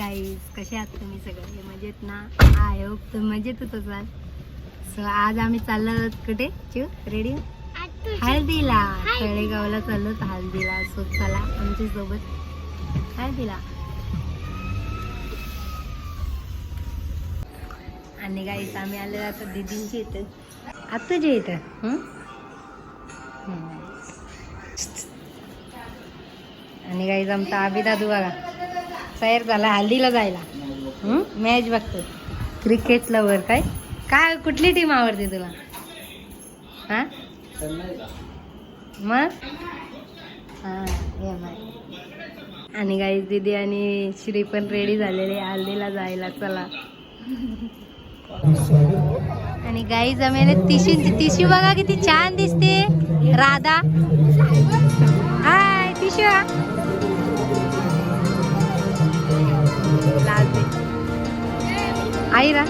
Guys कसे आहात तुम्ही सगळे? मजेत ना? आय होप तुम्ही मजेतच असाल. सो आज आम्ही चाललो आहोत कुठे? चिव रेडी? हळदीला. तळेगावला चाललो हळदीला. सो चला आमच्यासोबत हळदीला. आणि गाईज आम्ही आलो आता दिदींची इथं. आत्ताच्या इथं हं? आणि गाईज आमचा आबी दादू बघा. तयार झाला हल्दीला जायला. मॅच बघतो. क्रिकेट लवर काय? काय कुठली टीम आवडते तुला? हां? मग? हां एम आणि गाईज दीदी आणि श्री पण रेडी झालेले हल्दीला जायला चला. आणि गाई जमेले तिशी तिशी बघा किती छान दिसते. राधा. हाय तिशा लाजते. आई रा.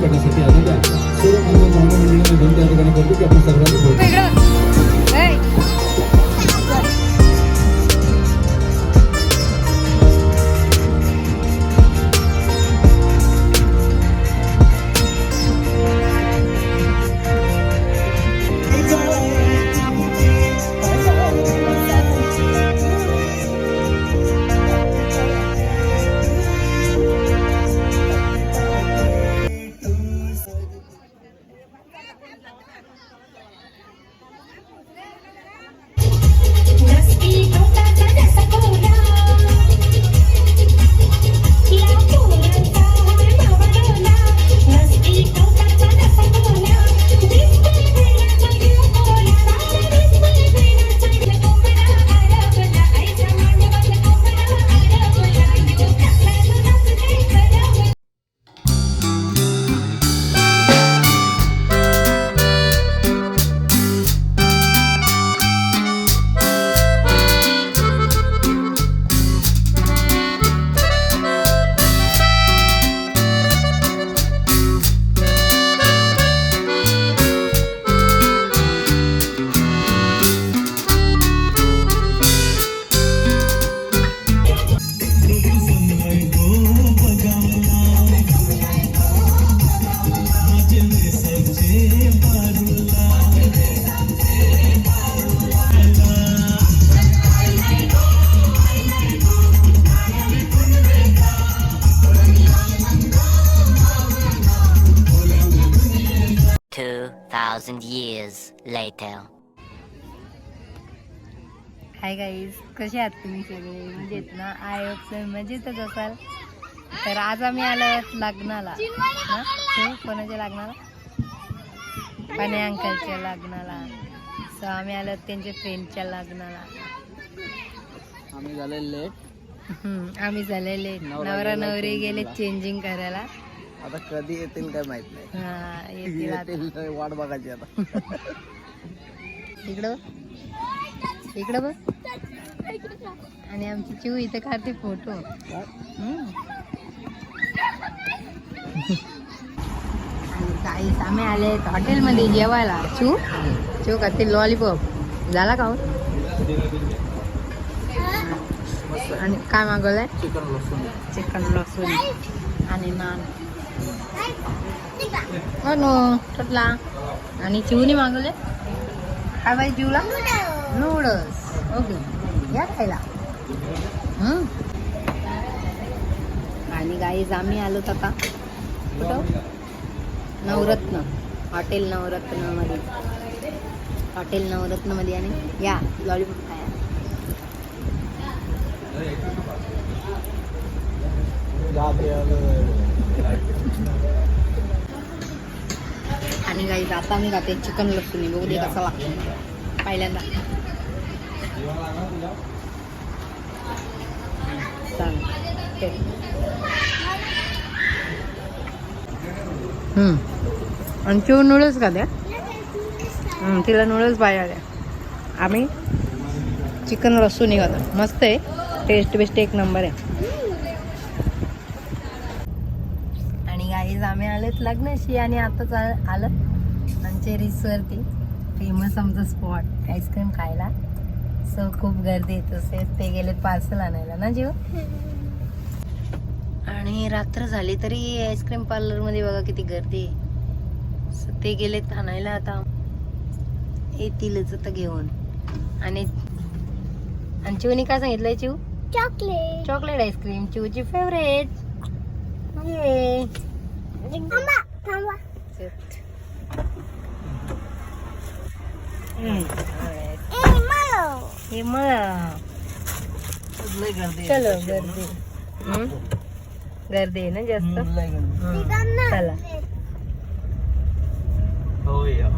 करण्यासाठी आलेल्या सर्व माझ्या मानव मंडळींना दोन त्या ठिकाणी करतो की आपण सर्वांनी thousand years later. Hi guys कसे आहात तुम्ही सगळे? मजेत ना? आय होप तुम्ही मजेतच असाल. तर आज आम्ही आलो आहोत लग्नाला. हो, कोणाच्या लग्नाला? पणे अंकलच्या लग्नाला. सो आम्ही आलो आहोत त्यांच्या फ्रेंडच्या लग्नाला. आम्ही झाले लेट हम्म, आम्ही झालेले नवरा नवरा गेला नवरी गेले. चेंजिंग करायला. आता कधी येतील काय माहीत नाही. हा येतील आता. वाट बघायची आता. इकडं बघ. इकडं बघ. आणि आमची चिऊ इथं काढते फोटो. आणि काही आम्ही आले हॉटेलमध्ये जेवायला. चिऊ चिऊ खाते लॉलीपॉप. झाला का हो? आणि काय मागवलंय? चिकन लसूण. चिकन लसूण. आणि नान. हो नो कुठला आणि चिवनी मागवले? काय पाहिजे चिवला? नूडल्स ओके या खायला. आणि गाईज आम्ही आलो आता. कुठं? नवरत्न. हॉटेल नवरत्नमध्ये. हॉटेल नवरत्नमध्ये आणि या लॉलीपॉप खाया आणि गाईज आता मी जाते चिकन लसूण बघू दे कसा लागतो पहिल्यांदा चालेल आणि चिव नूडल्स का द्या तिला नूडल्स पाहिजे द्या आम्ही चिकन लसूण खातो मस्त आहे टेस्ट बेस्ट एक नंबर आहे आणि गाईज आम्ही आलेत लग्नाशी आणि आता चा- आलं आमच्या वरती. फेमस आमचं स्पॉट आईस्क्रीम खायला. सो खूप गर्दी येत असे ते गेलेत पार्सल आणायला ना जीव? आणि रात्र झाली तरी आईस्क्रीम पार्लरमध्ये बघा किती गर्दी आहे. So ते गेलेत आणायला आता. येतीलच आता घेऊन. आणि आणि चिवनी काय सांगितलंय Chiv chocolate chocolate ice cream चिवची favourite ये चलो गर्दी हम्म? गर्दी आहे ना जास्त लय गर्दी हम्म. चला हो या